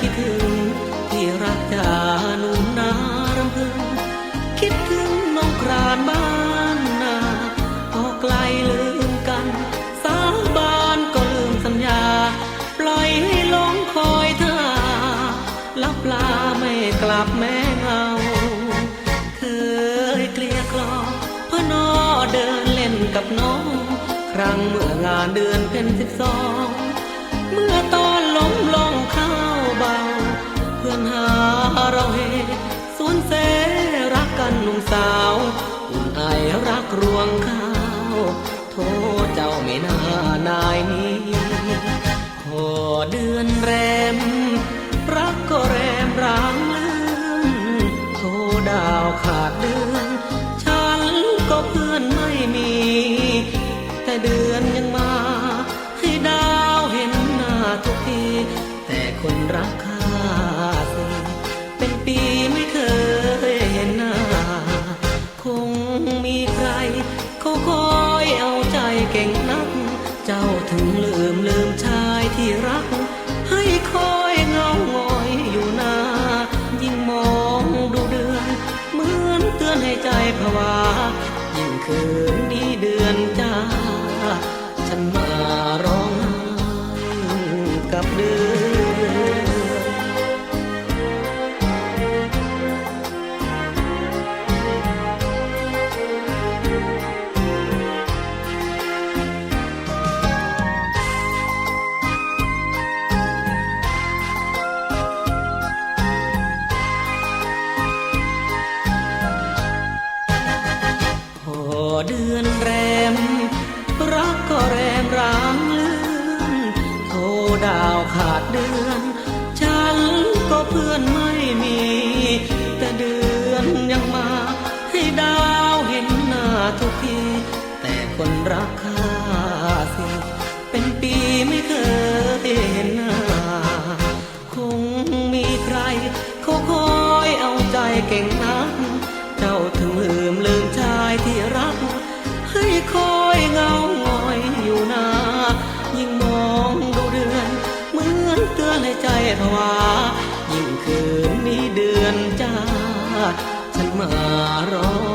คิดถึง ที่รักจานุ่นารำพึง คิดถึงน้องกรานบ้านนาพอไกลลืมกัน สาบานก็ลืมสัญญา ปล่อยให้ลงคอยเธอลับลาไม่กลับแม่เงา เคยเกลียกล่อมเพื่อนอเดินเล่นกับน้อง ครั้งเมื่องานเดือนเป็นสิบสอง เมื่อตอนล้ม ไม่น่านายนี้พอเดือนแรม รักก็แรมร้างลืมโทดาวขาดเดือน ฉันก็เพื่อนไม่มี แต่เดือนยังมา ให้ดาวเห็นหน้าทุกที แต่คนรักข้าสิเป็นปีไม่เคยเห็นหน้า คงมีใครเขาค ลืมลืมชายที่รัก ให้คอยเงาหงอยอยู่นายิ่งมองดูเดือน เหมือนเตือนให้ใจผวา ยิ่งคืนนี้เดือนจ้า ฉันมาร้องกับเดือน เดือนแรม รักก็แรมร้างเลื่อนโทดาวขาดเดือน ฉันก็เพื่อนไม่มี แต่เดือนยังมา ให้ดาวเห็นหน้าทุกที แต่คนรักข้าสิเป็นปีไม่เคยเห็นหน้า คงมีใครเขาคอยเอาใจเก่ง ใจทวา ยิ่งคืนนี้เดือนจ้า ฉันมารอ